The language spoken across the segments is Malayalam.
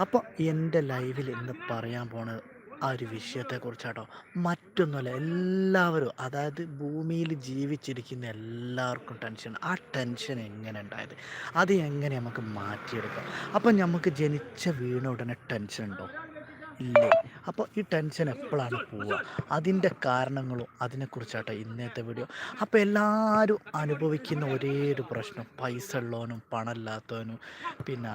അപ്പോൾ എന്റെ ലൈവിൽ ഇന്ന് പറയാൻ പോണ ആ ഒരു വിഷയത്തെക്കുറിച്ചാട്ടോ. മറ്റൊന്നുമല്ല എല്ലാവരും അതായത് ഭൂമിയിൽ ജീവിച്ചിരിക്കുന്ന എല്ലാവർക്കും ടെൻഷൻ ആ ടെൻഷൻ എങ്ങനെ ഉണ്ടായത്? അത് എങ്ങനെ നമുക്ക് മാറ്റിയെടുക്കാം? അപ്പം നമുക്ക് ജനിച്ച വീണ ഉടനെ ടെൻഷൻ ഉണ്ടോ? ഇല്ലേ. അപ്പോൾ ഈ ടെൻഷൻ എപ്പോഴാണ് പോവുക? അതിന്റെ കാരണങ്ങളും അതിനെക്കുറിച്ചാട്ടോ ഇന്നത്തെ വീഡിയോ അപ്പോൾ എല്ലാവരും അനുഭവിക്കുന്ന ഒരേ ഒരു പ്രശ്നം. പൈസ ഉള്ളവനും പണമില്ലാത്തവനും പിന്നെ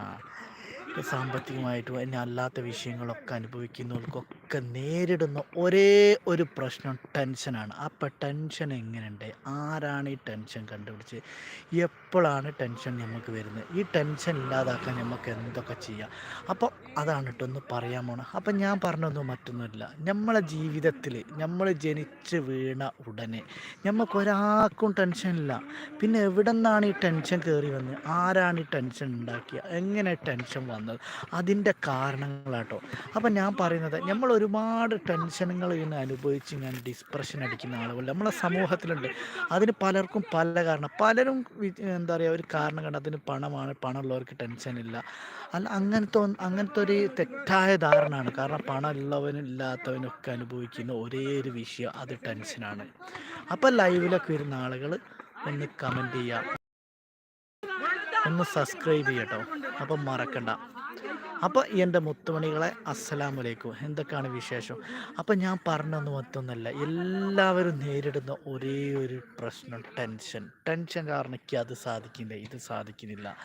സാമ്പത്തികമായിട്ടും എന്നെ അല്ലാത്ത വിഷയങ്ങളൊക്കെ അനുഭവിക്കുന്നവർക്കൊക്കെ നേരിടുന്ന ഒരേ ഒരു പ്രശ്നം ടെൻഷനാണ്. അപ്പം ടെൻഷൻ എങ്ങനെയുണ്ട്? ആരാണ് ഈ ടെൻഷൻ കണ്ടുപിടിച്ച്? എപ്പോഴാണ് ടെൻഷൻ നമുക്ക് വരുന്നത്? ഈ ടെൻഷൻ ഇല്ലാതാക്കാൻ നമുക്ക് എന്തൊക്കെ ചെയ്യാം? അപ്പോൾ അതാണ് കേട്ടോ ഒന്ന് പറയാൻ പോണം. അപ്പം ഞാൻ പറഞ്ഞൊന്നും മറ്റൊന്നുമില്ല. നമ്മളെ ജീവിതത്തിൽ നമ്മൾ ജനിച്ച് വീണ ഉടനെ നമുക്കൊരാൾക്കും ടെൻഷനില്ല പിന്നെ എവിടെ നിന്നാണ് ഈ ടെൻഷൻ കയറി വന്നത്? ആരാണ് ഈ ടെൻഷൻ ഉണ്ടാക്കിയത്? എങ്ങനെ ടെൻഷൻ വന്നത്? അതിന്റെ കാരണങ്ങളാട്ടോ. അപ്പം ഞാൻ പറയുന്നത് നമ്മൾ ഒരുപാട് ടെൻഷനുകൾ ഇങ്ങനെ അനുഭവിച്ച് ഇങ്ങനെ ഡിസ്പ്രഷൻ അടിക്കുന്ന ആളുകൾ നമ്മളെ സമൂഹത്തിലുണ്ട്. അതിന് പലർക്കും പല കാരണം. പലരും എന്താ പറയുക ഒരു കാരണം കണ്ട് അതിന് പണമാണ്. പണമുള്ളവർക്ക് ടെൻഷനില്ല. അല്ല അങ്ങനത്തെ അങ്ങനത്തെ ഒരു തെറ്റായ ധാരണയാണ്. കാരണം പണമുള്ളവനും ഇല്ലാത്തവനൊക്കെ അനുഭവിക്കുന്ന ഒരേ ഒരു വിഷയം അത് ടെൻഷനാണ്. അപ്പം ലൈവിലൊക്കെ വരുന്ന ആളുകൾ ഒന്ന് കമന്റ് ചെയ്യുക. ഒന്ന് സബ്സ്ക്രൈബ് ചെയ്യട്ടോ. അപ്പം മറക്കണ്ട. അപ്പോൾ എന്റെ മുത്തുമണികളെ അസ്സലാം വലൈക്കും എന്തൊക്കെയാണ് വിശേഷം? അപ്പം ഞാൻ പറഞ്ഞൊന്ന് മറ്റൊന്നല്ല. എല്ലാവരും നേരിടുന്ന ഒരേ ഒരു പ്രശ്നം ടെൻഷൻ. ടെൻഷൻ കാരണം എനിക്ക് അത് സാധിക്കില്ല ഇത് സാധിക്കുന്നില്ല.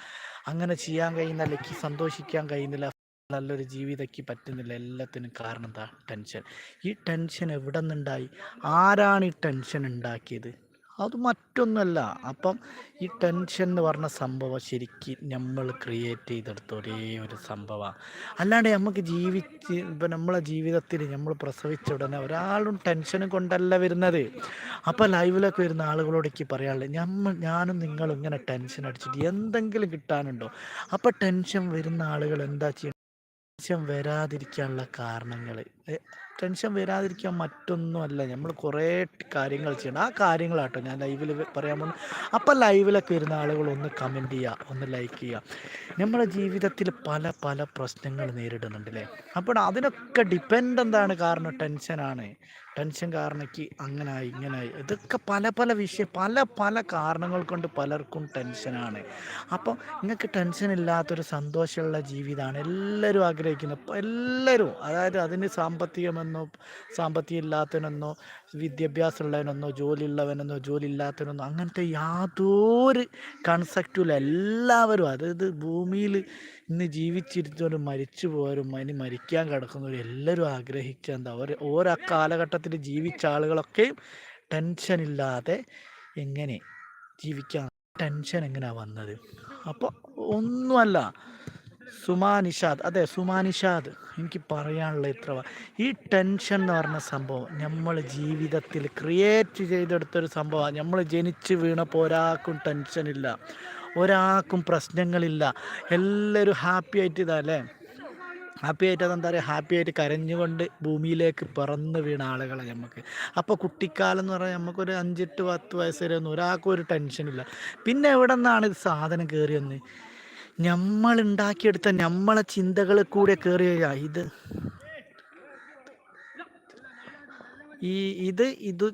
അങ്ങനെ ചെയ്യാൻ കഴിയുന്നില്ല എനിക്ക് സന്തോഷിക്കാൻ കഴിയുന്നില്ല നല്ലൊരു ജീവിതയ്ക്ക് പറ്റുന്നില്ല എല്ലാത്തിനും കാരണം എന്താ? ടെൻഷൻ. ഈ ടെൻഷൻ എവിടെ നിന്നുണ്ടായി? ആരാണ് ഈ ടെൻഷൻ ഉണ്ടാക്കിയത്? അത് മറ്റൊന്നല്ല. അപ്പം ഈ ടെൻഷൻ എന്ന് പറഞ്ഞ സംഭവം ശരിക്കും നമ്മൾ ക്രിയേറ്റ് ചെയ്തെടുത്ത ഒരേ ഒരു സംഭവമാണ് അല്ലാണ്ട് നമുക്ക് ജീവിച്ച് ഇപ്പം നമ്മളെ ജീവിതത്തിൽ നമ്മൾ പ്രസവിച്ച ഉടനെ ഒരാളും ടെൻഷൻ കൊണ്ടല്ല വരുന്നത്. അപ്പം ലൈവിലൊക്കെ വരുന്ന ആളുകളോടേക്ക് പറയാനുള്ളത് നമ്മൾ ഞാനും നിങ്ങളും ഇങ്ങനെ ടെൻഷൻ അടിച്ചിട്ട് എന്തെങ്കിലും കിട്ടാനുണ്ടോ? അപ്പം ടെൻഷൻ വരുന്ന ആളുകൾ എന്താ ചെയ്യണം ടെൻഷൻ വരാതിരിക്കാനുള്ള കാരണങ്ങൾ ടെൻഷൻ വരാതിരിക്കാൻ മറ്റൊന്നുമല്ല. നമ്മൾ കുറേ കാര്യങ്ങൾ ചെയ്യണം. ആ കാര്യങ്ങളാട്ടോ ഞാൻ ലൈവിൽ പറയാൻ പോകുന്നു അപ്പം ലൈവിലൊക്കെ വരുന്ന ആളുകൾ ഒന്ന് കമന്റ് ചെയ്യുക ഒന്ന് ലൈക്ക് ചെയ്യുക നമ്മുടെ ജീവിതത്തിൽ പല പല പ്രശ്നങ്ങൾ നേരിടുന്നുണ്ടല്ലേ? അപ്പോൾ അതിനൊക്കെ ഡിപ്പെൻഡ് എന്താണ്? കാരണം ടെൻഷനാണ്. ടെൻഷൻ കാരണക്ക് അങ്ങനായി ഇങ്ങനായി. ഇതൊക്കെ പല പല വിഷയം പല പല കാരണങ്ങൾ കൊണ്ട് പലർക്കും ടെൻഷനാണ്. അപ്പോൾ നിങ്ങൾക്ക് ടെൻഷൻ ഇല്ലാത്തൊരു സന്തോഷമുള്ള ജീവിതമാണ് എല്ലാവരും ആഗ്രഹിക്കുന്നത്. എല്ലാവരും അതായത് അതിന് സാമ്പത്തികമെന്നോ സാമ്പത്തികം ഇല്ലാത്തവനെന്നോ വിദ്യാഭ്യാസം ഉള്ളവനെന്നോ ജോലി ഉള്ളവനെന്നോ ജോലി ഇല്ലാത്തവനെന്നോ അങ്ങനത്തെ യാതൊരു കൺസെപ്റ്റും എല്ലാവരും അതായത് ഭൂമിയിൽ ഇന്ന് ജീവിച്ചിരുന്നവരും മരിച്ചു പോയവരും ഇനി മരിക്കാൻ കിടക്കുന്നവരും എല്ലാവരും ആഗ്രഹിച്ച എന്താ ഒരു ഓരോ കാലഘട്ടത്തിൽ ജീവിച്ച ആളുകളൊക്കെയും ടെൻഷൻ ഇല്ലാതെ എങ്ങനെ ജീവിക്കാൻ ടെൻഷൻ എങ്ങനെയാണ് വന്നത്? അപ്പോൾ ഒന്നുമല്ല. സുമാ നിഷാദ്. അതെ സുമാനിഷാദ് എനിക്ക് പറയാനുള്ള ഇത്ര ഈ ടെൻഷൻ എന്ന് പറഞ്ഞ സംഭവം നമ്മൾ ജീവിതത്തിൽ ക്രിയേറ്റ് ചെയ്തെടുത്തൊരു സംഭവമാണ്. നമ്മൾ ജനിച്ച് വീണപ്പോൾ ഒരാൾക്കും ടെൻഷനില്ല ഒരാൾക്കും പ്രശ്നങ്ങളില്ല. എല്ലാവരും ഹാപ്പി ആയിട്ട് അല്ലേ? ഹാപ്പി ആയിട്ട് അതെന്താ പറയുക? ഹാപ്പി ആയിട്ട് കരഞ്ഞുകൊണ്ട് ഭൂമിയിലേക്ക് പിറന്ന് വീണ ആളുകളെ നമുക്ക് അപ്പോൾ കുട്ടിക്കാലം എന്ന് പറഞ്ഞാൽ നമുക്കൊരു അഞ്ചെട്ട് പത്ത് വയസ്സ് വരെ ഒന്നും ഒരാൾക്കും ഒരു ടെൻഷനില്ല പിന്നെ എവിടെ നിന്നാണ് ഇത് സാധനം കയറിയെന്ന്? നമ്മൾ ഉണ്ടാക്കിയെടുത്ത നമ്മളെ ചിന്തകൾ കൂടെ കയറിയ ഇത്. ഈ ഇത് ഇത്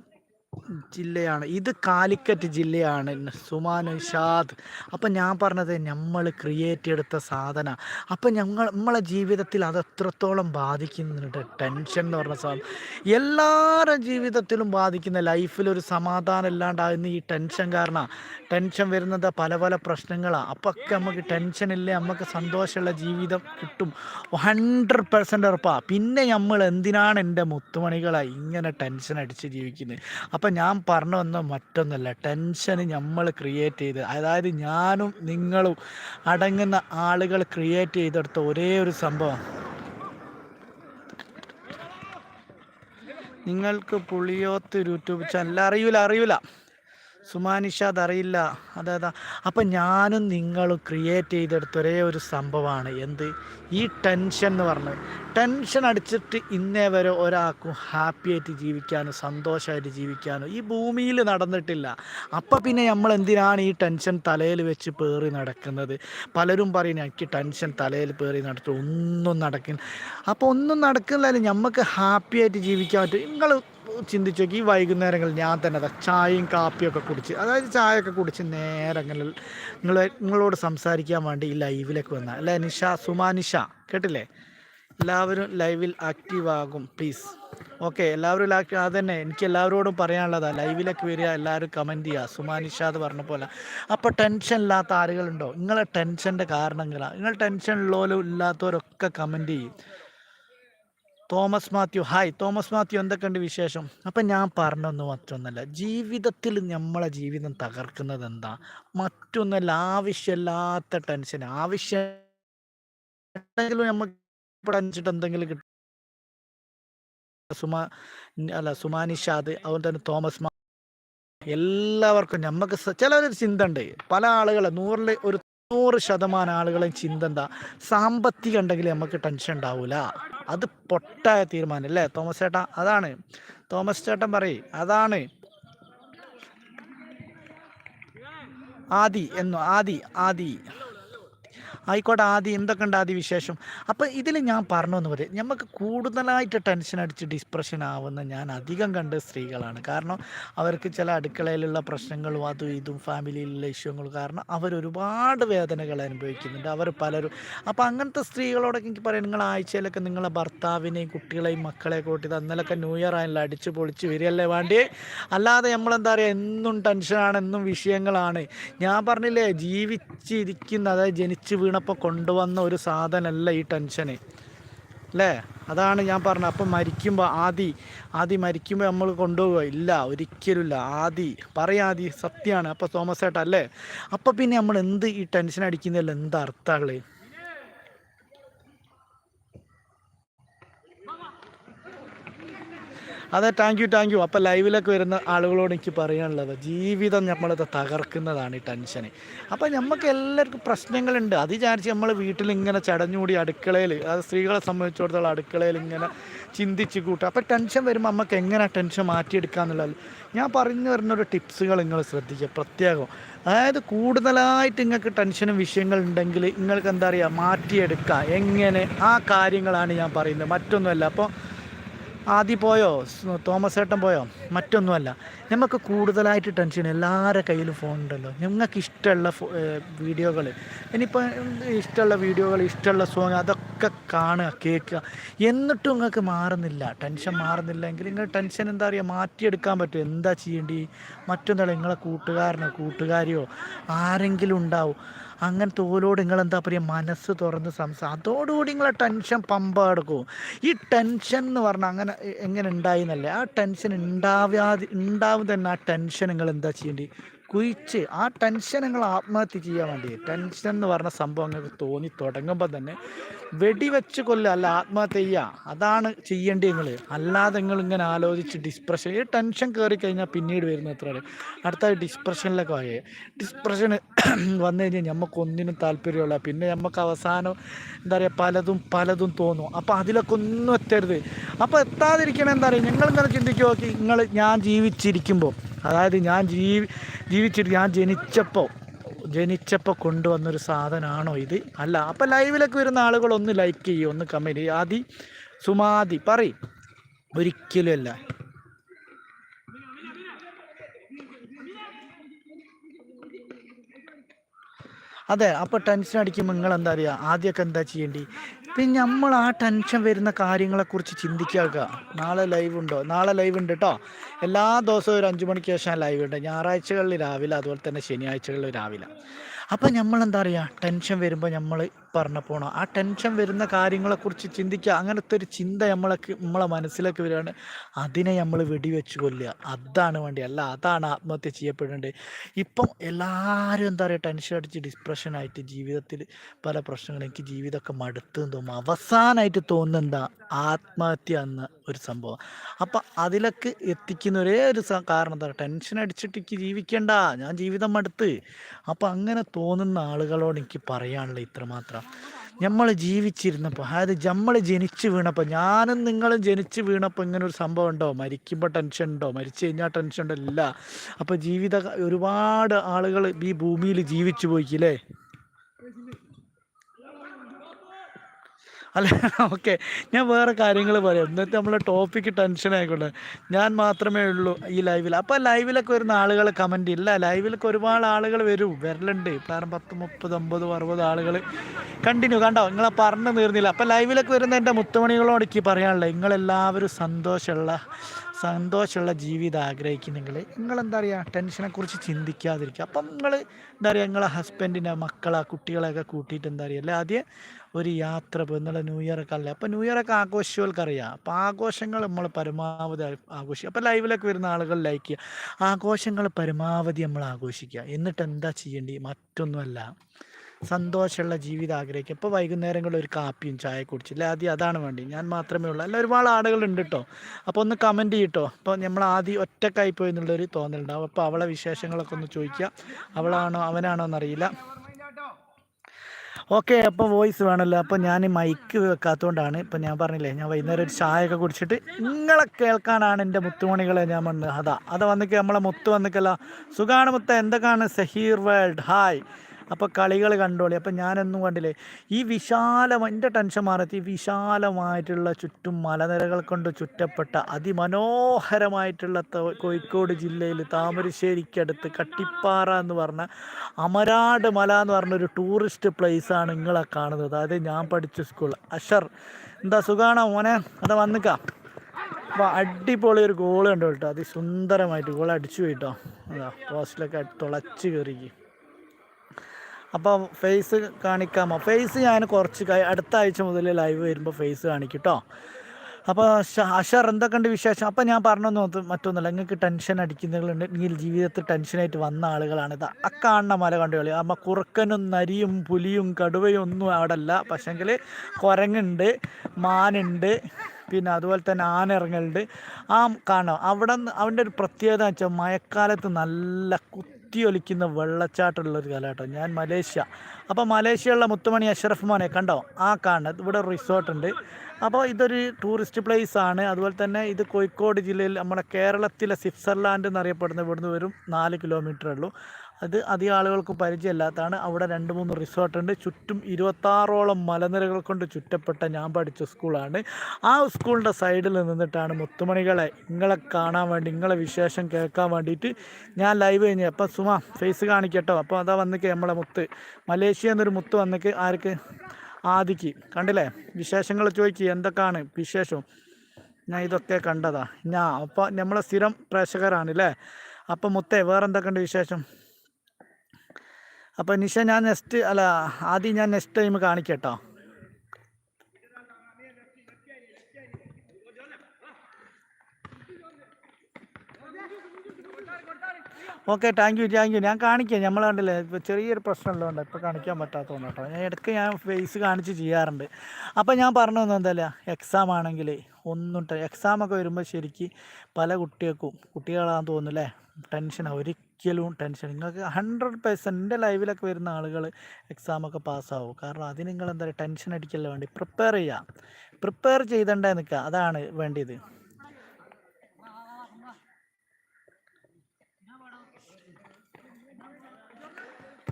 ജില്ലയാണ്. ഇത് കാലിക്കറ്റ് ജില്ലയാണ്. സുമാൻ ഷാദ് അപ്പം ഞാൻ പറഞ്ഞത് നമ്മൾ ക്രിയേറ്റ് എടുത്ത സാധന. അപ്പം ഞങ്ങൾ നമ്മളെ ജീവിതത്തിൽ അത് എത്രത്തോളം ബാധിക്കുന്നുണ്ട്? ടെൻഷൻ എന്ന് പറഞ്ഞ സാധനം. എല്ലാവരുടെ ജീവിതത്തിലും ബാധിക്കുന്ന ലൈഫിൽ ഒരു സമാധാനം ഇല്ലാണ്ടാകുന്ന ഈ ടെൻഷൻ കാരണം. ടെൻഷൻ വരുന്നത് പല പല പ്രശ്നങ്ങളാണ് അപ്പോൾ ഒക്കെ നമുക്ക് ടെൻഷൻ ഇല്ലേ? നമുക്ക് സന്തോഷമുള്ള ജീവിതം കിട്ടും. ഹൺഡ്രഡ് പെർസെന്റ് ഉറപ്പാണ് പിന്നെ നമ്മൾ എന്തിനാണ് എന്റെ മുത്തുമണികളായി ഇങ്ങനെ ടെൻഷൻ അടിച്ച് ജീവിക്കുന്നത് അപ്പം ഞാൻ പറഞ്ഞു വന്ന മറ്റൊന്നല്ല ടെൻഷൻ നമ്മൾ ക്രിയേറ്റ് ചെയ്ത് അതായത് ഞാനും നിങ്ങളും അടങ്ങുന്ന ആളുകൾ ക്രിയേറ്റ് ചെയ്തെടുത്ത ഒരേ ഒരു സംഭവം. നിങ്ങൾക്ക് പുളിയോത്ത് യൂട്യൂബ് ചാനൽ അറിയൂല. അറിയൂല അതറിയില്ല. അതെ അതായത് അപ്പം ഞാനും നിങ്ങളും ക്രിയേറ്റ് ചെയ്തെടുത്ത ഒരേ ഒരു സംഭവമാണ്. എന്ത്? ഈ ടെൻഷൻ എന്ന് പറഞ്ഞത്. ടെൻഷൻ അടിച്ചിട്ട് ഇന്നേ വരെ ഒരാൾക്കും ഹാപ്പി ആയിട്ട് ജീവിക്കാനോ സന്തോഷമായിട്ട് ജീവിക്കാനോ ഈ ഭൂമിയിൽ നടന്നിട്ടില്ല. അപ്പം പിന്നെ നമ്മൾ എന്തിനാണ് ഈ ടെൻഷൻ തലയിൽ വെച്ച് പേറി നടക്കുന്നത്? പലരും പറയും എനിക്ക് ടെൻഷൻ തലയിൽ പേറി നടത്തും ഒന്നും നടക്കില്ല. അപ്പോൾ ഒന്നും നടക്കുന്നില്ല നമുക്ക് ഹാപ്പി ആയിട്ട് ജീവിക്കാൻ പറ്റും. നിങ്ങൾ ചിന്തിച്ച് നോക്കി ഈ വൈകുന്നേരങ്ങളിൽ ഞാൻ തന്നെ അതാ ചായയും കാപ്പിയൊക്കെ കുടിച്ച് അതായത് ചായയൊക്കെ കുടിച്ച് നേരെ അങ്ങനെ നിങ്ങൾ നിങ്ങളോട് സംസാരിക്കാൻ വേണ്ടി ഈ ലൈവിലേക്ക് വന്ന. അല്ലേ നിഷ? സുമാനിഷ കേട്ടില്ലേ? എല്ലാവരും ലൈവിൽ ആക്റ്റീവ് ആകും പ്ലീസ്. ഓക്കെ എല്ലാവരും ആക്റ്റീവ് അത് തന്നെ എനിക്ക് എല്ലാവരോടും പറയാനുള്ളതാണ് ലൈവിലേക്ക് വരിക എല്ലാവരും കമന്റ് ചെയ്യുക. സുമാ നിഷ എന്ന് പറഞ്ഞ പോലെ. അപ്പോൾ ടെൻഷൻ ഇല്ലാത്ത ആളുകളുണ്ടോ? നിങ്ങളെ ടെൻഷന്റെ കാരണങ്ങളാണ് നിങ്ങൾ ടെൻഷൻ ഉള്ളവരും ഇല്ലാത്തവരൊക്കെ കമന്റ് ചെയ്യും. തോമസ് മാത്യു. ഹായ് തോമസ് മാത്യു എന്തൊക്കെയുണ്ട് വിശേഷം? അപ്പം ഞാൻ പറഞ്ഞൊന്നും മറ്റൊന്നല്ല. ജീവിതത്തിൽ നമ്മളെ ജീവിതം തകർക്കുന്നത് എന്താ? മറ്റൊന്നല്ല ആവശ്യമില്ലാത്ത ടെൻഷൻ ആവശ്യം എന്തെങ്കിലും നമുക്ക് പഠിച്ചിട്ട് എന്തെങ്കിലും കിട്ടും. സുമാ അല്ല സുമാനിഷാദ് അതുപോലെ തന്നെ തോമസ് മാ എല്ലാവർക്കും നമുക്ക് ചിലൊരു ചിന്ത ഉണ്ട് പല ആളുകളെ നൂറിൽ ഒരു നൂറ് ശതമാനം ആളുകളെയും ചിന്ത എന്താ? സാമ്പത്തികം ഉണ്ടെങ്കിൽ നമുക്ക് ടെൻഷൻ ഉണ്ടാവില്ല അത് പൊട്ടായ തീരുമാനം അല്ലേ? തോമസ് ചേട്ടാ അതാണ്. തോമസ് ചേട്ടൻ പറയും അതാണ്. ആദി എന്നോ ആദി ആദി. ആയിക്കോട്ടെ ആദ്യം എന്തൊക്കെ ഉണ്ട് ആദ്യ വിശേഷം? അപ്പം ഇതിൽ ഞാൻ പറഞ്ഞു എന്ന് പറയും നമുക്ക് കൂടുതലായിട്ട് ടെൻഷൻ അടിച്ച് ഡിസ്പ്രഷൻ ആവുന്ന ഞാൻ അധികം കണ്ട സ്ത്രീകളാണ്. കാരണം അവർക്ക് ചില അടുക്കളയിലുള്ള പ്രശ്നങ്ങളും അതും ഇതും ഫാമിലിയിലുള്ള ഇഷ്യൂകളും കാരണം അവരൊരുപാട് വേദനകൾ അനുഭവിക്കുന്നുണ്ട്. അവർ പലരും അപ്പോൾ അങ്ങനത്തെ സ്ത്രീകളോടൊക്കെ എനിക്ക് പറയാം നിങ്ങൾ ആഴ്ചയിലൊക്കെ നിങ്ങളെ ഭർത്താവിനെയും കുട്ടികളെയും മക്കളെയൊക്കെ കൂട്ടി അന്നലൊക്കെ ന്യൂ ഇയർ ആയാലും അടിച്ച് പൊളിച്ച് വരികയല്ലേ വേണ്ടി? അല്ലാതെ നമ്മളെന്താ പറയുക എന്നും ടെൻഷനാണ് എന്നും വിഷയങ്ങളാണ്. ഞാൻ പറഞ്ഞില്ലേ ജീവിച്ചിരിക്കുന്ന അതായത് ജനിച്ച് വീണപ്പോൾ കൊണ്ടുവന്ന ഒരു സാധനമല്ല ഈ ടെൻഷന്. അല്ലേ? അതാണ് ഞാൻ പറഞ്ഞത്. അപ്പം മരിക്കുമ്പോൾ ആദി ആദി മരിക്കുമ്പോൾ നമ്മൾ കൊണ്ടുപോകുക ഇല്ല ഒരിക്കലുമില്ല ആദി പറയാം ആദി സത്യമാണ് അപ്പോൾ തോമസ് ഏട്ടാ അല്ലേ? അപ്പം പിന്നെ നമ്മൾ എന്ത് ഈ ടെൻഷൻ അടിക്കുന്നതിൽ എന്താ അർത്ഥമുള്ളത് അതെ താങ്ക് യു താങ്ക് യു അപ്പോൾ ലൈവിലൊക്കെ വരുന്ന ആളുകളോട് എനിക്ക് പറയാനുള്ളത് ജീവിതം നമ്മളത് തകർക്കുന്നതാണ് ഈ ടെൻഷന് അപ്പോൾ നമുക്ക് എല്ലാവർക്കും പ്രശ്നങ്ങളുണ്ട്. അത് വിചാരിച്ച് നമ്മൾ വീട്ടിൽ ഇങ്ങനെ ചടഞ്ഞുകൂടി അടുക്കളയിൽ അത് സ്ത്രീകളെ സംബന്ധിച്ചിടത്തോളം അടുക്കളയിൽ ഇങ്ങനെ ചിന്തിച്ച് കൂട്ടുക. അപ്പോൾ ടെൻഷൻ വരുമ്പോൾ നമുക്ക് എങ്ങനെ ടെൻഷൻ മാറ്റിയെടുക്കുക ഞാൻ പറഞ്ഞു വരുന്ന ഒരു ടിപ്സുകൾ നിങ്ങൾ ശ്രദ്ധിക്കുക പ്രത്യേകം. അതായത് കൂടുതലായിട്ട് നിങ്ങൾക്ക് ടെൻഷനും വിഷയങ്ങൾ ഉണ്ടെങ്കിൽ നിങ്ങൾക്ക് എന്താ പറയുക മാറ്റിയെടുക്കുക. എങ്ങനെ? ആ കാര്യങ്ങളാണ് ഞാൻ പറയുന്നത്. മറ്റൊന്നുമല്ല. അപ്പോൾ ആദ്യം പോയോ? തോമസ് ഏട്ടൻ പോയോ? മറ്റൊന്നുമല്ല. നമുക്ക് കൂടുതലായിട്ട് ടെൻഷൻ എല്ലാവരുടെ കയ്യിലും ഫോൺ ഉണ്ടല്ലോ. നിങ്ങൾക്ക് ഇഷ്ടമുള്ള വീഡിയോകൾ ഇനിയിപ്പോൾ ഇഷ്ടമുള്ള വീഡിയോകൾ ഇഷ്ടമുള്ള സോങ് അതൊക്കെ കാണുക കേൾക്കുക. എന്നിട്ടും നിങ്ങൾക്ക് മാറുന്നില്ല. ടെൻഷൻ മാറുന്നില്ലെങ്കിൽ നിങ്ങൾ ടെൻഷൻ എന്താ പറയുക മാറ്റിയെടുക്കാൻ പറ്റും എന്താ ചെയ്യേണ്ടി? മറ്റൊന്നുമല്ല. നിങ്ങളെ കൂട്ടുകാരനോ കൂട്ടുകാരിയോ ആരെങ്കിലും ഉണ്ടാവും. അങ്ങനത്തെ ഓരോട് നിങ്ങൾ എന്താ പറയുക മനസ്സ് തുറന്ന് സംസാരം അതോടുകൂടി നിങ്ങളെ ടെൻഷൻ പമ്പ എടുക്കും ഈ ടെൻഷൻ എന്ന് പറഞ്ഞാൽ അങ്ങനെ എങ്ങനെ ഉണ്ടായി എന്നല്ലേ ആ ടെൻഷൻ ഉണ്ടാവാതെ ഉണ്ടാവും തന്നെ ആ ടെൻഷൻ നിങ്ങൾ എന്താ ചെയ്യേണ്ടി? കുഴിച്ച് ആ ടെൻഷൻ നിങ്ങൾ ആത്മഹത്യ ചെയ്യാൻ വേണ്ടി. ടെൻഷൻ എന്ന് പറഞ്ഞ സംഭവം നിങ്ങൾക്ക് തോന്നി തുടങ്ങുമ്പോൾ തന്നെ വെടിവെച്ച് കൊല്ലുക അല്ല ആത്മഹത്യ ചെയ്യുക. അതാണ് ചെയ്യേണ്ടത് നിങ്ങൾ. അല്ലാതെ നിങ്ങൾ ഇങ്ങനെ ആലോചിച്ച് ഡിസ്പ്രഷൻ ഈ ടെൻഷൻ കയറി കഴിഞ്ഞാൽ പിന്നീട് വരുന്ന എത്ര അടുത്ത ഡിസ്പ്രഷനിലൊക്കെ ആയേ ഡിസ്പ്രഷൻ വന്നു കഴിഞ്ഞാൽ നമുക്ക് ഒന്നിനും താല്പര്യമുള്ള പിന്നെ നമുക്ക് അവസാനം എന്താ പറയുക പലതും പലതും തോന്നും. അപ്പോൾ അതിലൊക്കെ ഒന്നും എത്തരുത്. അപ്പോൾ എത്താതിരിക്കണം എന്താ പറയുക? നിങ്ങളിങ്ങനെ ചിന്തിക്കുക നോക്കി നിങ്ങൾ ഞാൻ ജീവിച്ചിരിക്കുമ്പോൾ അതായത് ഞാൻ ജീവി ജീവിച്ചിട്ട് ഞാൻ ജനിച്ചപ്പോൾ ജനിച്ചപ്പോൾ കൊണ്ടുവന്നൊരു സാധനമാണോ ഇത്? അല്ല അപ്പോൾ ലൈവിലൊക്കെ വരുന്ന ആളുകൾ ഒന്ന് ലൈക്ക് ചെയ്യും ഒന്ന് കമന്റ് ചെയ്യും. ആദി സുമാതി പറയും. ഒരിക്കലും അല്ല അതെ അപ്പോൾ ടെൻഷൻ അടിക്കുമ്പോൾ നിങ്ങൾ എന്താ അറിയുക ആദ്യമൊക്കെ എന്താ ചെയ്യേണ്ടി? പിന്നെ നമ്മൾ ആ ടെൻഷൻ വരുന്ന കാര്യങ്ങളെക്കുറിച്ച് ചിന്തിക്കുക. നാളെ ലൈവ് ഉണ്ടോ? നാളെ ലൈവ് ഉണ്ട് കേട്ടോ എല്ലാ ദിവസവും ഒരു അഞ്ച് മണിക്ക് ശേഷം ലൈവ് ഉണ്ട്. ഞായറാഴ്ചകളിൽ രാവിലെ അതുപോലെ തന്നെ ശനിയാഴ്ചകളിൽ രാവിലെ. അപ്പം നമ്മൾ എന്താ പറയുക ടെൻഷൻ വരുമ്പോൾ നമ്മൾ പറഞ്ഞപ്പോണോ ആ ടെൻഷൻ വരുന്ന കാര്യങ്ങളെക്കുറിച്ച് ചിന്തിക്കുക അങ്ങനത്തെ ഒരു ചിന്ത നമ്മളൊക്കെ നമ്മളെ മനസ്സിലേക്ക് വരികയാണ്. അതിനെ നമ്മൾ വെടിവെച്ച് കൊല്ലുക. അതാണ് വേണ്ടി അല്ല അതാണ് ആത്മഹത്യ ചെയ്യപ്പെടേണ്ടത്. ഇപ്പം എല്ലാവരും എന്താ പറയുക ടെൻഷൻ അടിച്ച് ഡിപ്രഷനായിട്ട് ജീവിതത്തിൽ പല പ്രശ്നങ്ങളും എനിക്ക് ജീവിതമൊക്കെ മടുത്തെന്ന് തോന്നും അവസാനമായിട്ട് തോന്നുന്ന ആത്മഹത്യ എന്ന ഒരു സംഭവം. അപ്പം അതിലൊക്കെ എത്തിക്കുന്ന ഒരേ ഒരു കാരണം എന്താ ടെൻഷൻ അടിച്ചിട്ട് എനിക്ക് ജീവിക്കേണ്ട. ഞാൻ ജീവിതം മടുത്ത്. അപ്പം അങ്ങനെ തോന്നുന്ന ആളുകളോട് എനിക്ക് പറയാനുള്ള ഇത്രമാത്രം. നമ്മൾ ജീവിച്ചിരുന്നപ്പോൾ അതായത് നമ്മൾ ജനിച്ച് വീണപ്പോൾ ഞാനും നിങ്ങളും ജനിച്ച് വീണപ്പോൾ ഇങ്ങനെ ഒരു സംഭവം ഉണ്ടോ? മരിക്കുമ്പോൾ ടെൻഷൻ ഉണ്ടോ? മരിച്ചു കഴിഞ്ഞാൽ ടെൻഷൻ ഉണ്ടോ? ഇല്ല. അപ്പോൾ ജീവിത ഒരുപാട് ആളുകൾ ഈ ഭൂമിയിൽ ജീവിച്ചു പോയിക്കില്ലേ? അല്ല? ഓക്കെ. ഞാൻ വേറെ കാര്യങ്ങൾ പറയാം. എന്നിട്ട് നമ്മളെ ടോപ്പിക്ക് ടെൻഷൻ ആയിക്കോട്ടെ ഞാൻ മാത്രമേ ഉള്ളൂ ഈ ലൈവിൽ അപ്പോൾ ലൈവിലൊക്കെ വരുന്ന ആളുകൾ കമന്റ് ഇല്ല. ലൈവിലൊക്കെ ഒരുപാട് ആളുകൾ വരും. വരലുണ്ട്. കാരണം പത്ത് മുപ്പത് അമ്പത് അറുപത് ആളുകൾ കണ്ടിന്യൂ കണ്ടോ? നിങ്ങളെ പറഞ്ഞു തീർന്നില്ല. അപ്പോൾ ലൈവിലൊക്കെ വരുന്ന എന്റെ മുത്തുമണികളോട് എനിക്ക് പറയാനുള്ളത്. നിങ്ങളെല്ലാവരും സന്തോഷമുള്ള സന്തോഷമുള്ള ജീവിതം ആഗ്രഹിക്കുന്നെങ്കിൽ നിങ്ങൾ എന്താ പറയുക ടെൻഷനെക്കുറിച്ച് ചിന്തിക്കാതിരിക്കുക. അപ്പം നിങ്ങൾ എന്താ പറയുക നിങ്ങളെ ഹസ്ബൻഡിനെ മക്കളെ കുട്ടികളെയൊക്കെ കൂട്ടിയിട്ട് എന്താ പറയുക അല്ലെ? ആദ്യം ഒരു യാത്ര ഇപ്പോൾ ഇന്നലെ ന്യൂ ഇയർ ഒക്കെ അല്ലേ? അപ്പോൾ ന്യൂ ഇയർ ഒക്കെ ആഘോഷിച്ചവർക്ക് അറിയാം അപ്പോൾ ആഘോഷങ്ങൾ നമ്മൾ പരമാവധി ആഘോഷിക്കുക. അപ്പോൾ ലൈവിലൊക്കെ വരുന്ന ആളുകൾ ലൈക്ക് ചെയ്യുക. ആഘോഷങ്ങൾ പരമാവധി നമ്മൾ ആഘോഷിക്കുക. എന്നിട്ട് എന്താ ചെയ്യേണ്ടി മറ്റൊന്നുമല്ല. സന്തോഷമുള്ള ജീവിതം ആഗ്രഹിക്കുക. ഇപ്പോൾ വൈകുന്നേരങ്ങളിൽ ഒരു കാപ്പിയും ചായ കുടിച്ചില്ല? ആദ്യം അതാണ് വേണ്ടി ഞാൻ മാത്രമേ ഉള്ളൂ. അല്ല ഒരുപാട് ആളുകളുണ്ട് കേട്ടോ. അപ്പോൾ ഒന്ന് കമന്റ് ചെയ്യട്ടോ അപ്പോൾ നമ്മൾ ആദ്യം ഒറ്റക്കായി പോയി എന്നുള്ളൊരു തോന്നലുണ്ടാവും. അപ്പോൾ അവളെ വിശേഷങ്ങളൊക്കെ ഒന്ന് ചോദിക്കുക. അവളാണോ അവനാണോ എന്നറിയില്ല. ഓക്കെ അപ്പോൾ വോയിസ് വേണമല്ലോ അപ്പോൾ ഞാൻ മൈക്ക് വെക്കാത്തതുകൊണ്ടാണ് ഇപ്പം ഞാൻ പറഞ്ഞില്ലേ ഞാൻ വൈകുന്നേരം ഒരു ചായയൊക്കെ കുടിച്ചിട്ട് നിങ്ങളെ കേൾക്കാനാണ് എന്റെ മുത്തുമണികളെ ഞാൻ വന്ന്. അതാ അത് വന്നിട്ട് നമ്മളെ മുത്ത് വന്നിക്കല്ല. സുഖാണ് മുത്ത എന്തൊക്കെയാണ്? സഹീർ വേൾഡ്. ഹായ്. അപ്പോൾ കളികൾ കണ്ടോളി. അപ്പോൾ ഞാനൊന്നും കണ്ടില്ലേ ഈ വിശാലം എന്റെ ടെൻഷൻ മാറത്തി വിശാലമായിട്ടുള്ള ചുറ്റും മലനിരകൾ കൊണ്ട് ചുറ്റപ്പെട്ട അതിമനോഹരമായിട്ടുള്ള കോഴിക്കോട് ജില്ലയിൽ താമരശ്ശേരിക്കടുത്ത് കട്ടിപ്പാറ എന്ന് പറഞ്ഞ അമരാട് മല എന്ന് പറഞ്ഞൊരു ടൂറിസ്റ്റ് പ്ലേസാണ് നിങ്ങളെ കാണുന്നത്. അതായത് ഞാൻ പഠിച്ച സ്കൂൾ അഷർ എന്താ സുഖാണോ മോനെ? അത് വന്നിക്കാം. അപ്പോൾ അടിപൊളി ഒരു ഗോൾ കണ്ടു കേട്ടോ. അതിസുന്ദരമായിട്ട് ഗോൾ അടിച്ചു പോയിട്ടോ അതാ പോസ്റ്റിലൊക്കെ തുളച്ച് കയറിക്ക് അപ്പോൾ ഫേസ് കാണിക്കാമോ? ഫേസ് ഞാൻ കുറച്ച് അടുത്ത ആഴ്ച മുതൽ ലൈവ് വരുമ്പോൾ ഫേസ് കാണിക്കട്ടോ. കേട്ടോ അപ്പോൾ അഷർ എന്തൊക്കെയുണ്ട് വിശേഷം? അപ്പോൾ ഞാൻ പറഞ്ഞൊന്നും മറ്റൊന്നുമില്ല. നിങ്ങൾക്ക് ടെൻഷൻ അടിക്കുന്നവരുണ്ട്. ഈ ജീവിതത്തിൽ ടെൻഷനായിട്ട് വന്ന ആളുകളാണിത് ആ കാണുന്ന മല കണ്ടു കളി. അപ്പോൾ കുറുക്കനും നരിയും പുലിയും കടുവയും ഒന്നും അവിടെ അല്ല പക്ഷേങ്കിൽ കുരങ്ങുണ്ട് മാനുണ്ട് പിന്നെ അതുപോലെ തന്നെ ആന ഇറങ്ങലുണ്ട് ആ കാണാം? അവിടെ അവന്റെ ഒരു പ്രത്യേകത വെച്ചാൽ മഴക്കാലത്ത് നല്ല കുത്തിയൊലിക്കുന്ന വെള്ളച്ചാട്ടമുള്ള ഒരു കാലഘട്ടം ഞാൻ മലേഷ്യ. അപ്പോൾ മലേഷ്യയുള്ള മുത്തുമണി അഷ്റഫ് മോനെ കണ്ടോ? ആ കാണുന്നത്. ഇവിടെ റിസോർട്ടുണ്ട് അപ്പോൾ ഇതൊരു ടൂറിസ്റ്റ് പ്ലേസ് ആണ്. അതുപോലെ തന്നെ ഇത് കോഴിക്കോട് ജില്ലയിൽ നമ്മുടെ കേരളത്തിലെ സ്വിറ്റ്സർലാൻഡ് എന്നറിയപ്പെടുന്ന ഇവിടുന്ന് വരും നാല് കിലോമീറ്റർ ഉള്ളൂ. അത് അധികം ആളുകൾക്ക് പരിചയമില്ലാത്തതാണ്. അവിടെ രണ്ട് മൂന്ന് റിസോർട്ട് ഉണ്ട്. ചുറ്റും ഇരുപത്താറോളം മലനിരകൾ കൊണ്ട് ചുറ്റപ്പെട്ട ഞാൻ പഠിച്ച സ്കൂളാണ് ആ സ്കൂളിന്റെ സൈഡിൽ നിന്നിട്ടാണ് മുത്തുമണികളെ നിങ്ങളെ കാണാൻ വേണ്ടി നിങ്ങളെ വിശേഷം കേൾക്കാൻ വേണ്ടിയിട്ട് ഞാൻ ലൈവ് കഴിഞ്ഞു അപ്പം സുമ ഫേസ് കാണിക്കട്ടോ. അപ്പോൾ അതാ വന്നിക്ക് നമ്മളെ മുത്ത്. മലേഷ്യ എന്നൊരു മുത്ത് വന്നിക്ക്. ആർക്ക്? ആദിക്ക്. കണ്ടില്ലേ? വിശേഷങ്ങൾ ചോദിക്കുക എന്തൊക്കെയാണ് വിശേഷം? ഞാൻ ഇതൊക്കെ കണ്ടതാ. ഞാൻ അപ്പോൾ നമ്മളെ സ്ഥിരം പ്രേക്ഷകരാണ് അല്ലേ അപ്പം മുത്തേ വേറെ എന്തൊക്കെയുണ്ട് വിശേഷം? അപ്പം നിഷ ഞാൻ നെക്സ്റ്റ് അല്ല ആദ്യം ഞാൻ next time കാണിക്കട്ടോ. Okay thank you thank you ഞാൻ കാണിക്കാം നമ്മൾ കണ്ടില്ലേ ഇപ്പോൾ ചെറിയൊരു പ്രശ്നമുള്ളതുകൊണ്ട് ഇപ്പോൾ കാണിക്കാൻ പറ്റാത്തതുകൊണ്ട് കേട്ടോ. ഞാൻ ഇടയ്ക്ക് ഞാൻ ഫേസ് കാണിച്ച് ചെയ്യാറുണ്ട്. അപ്പോൾ ഞാൻ പറഞ്ഞു തന്നെ എന്തല്ല എക്സാം ആണെങ്കിൽ ഒന്നും എക്സാമൊക്കെ വരുമ്പോൾ ശരിക്കും പല കുട്ടികൾക്കും കുട്ടികളാണെന്ന് തോന്നുന്നു അല്ലേ? ടെൻഷനാണ് ടെൻഷൻ ഒരിക്കലും ടെൻഷൻ. നിങ്ങൾക്ക് ഹൺഡ്രഡ് പേഴ്സന്റ് എന്റെ ലൈവിലൊക്കെ വരുന്ന ആളുകൾ എക്സാമൊക്കെ പാസ്സാവും. കാരണം അതിന് നിങ്ങൾ എന്താ ടെൻഷൻ അടിക്കല്ല വേണ്ടി പ്രിപ്പയർ ചെയ്യുക. പ്രിപ്പയർ ചെയ്തണ്ടേ നിൽക്കുക. അതാണ് വേണ്ടിയത്.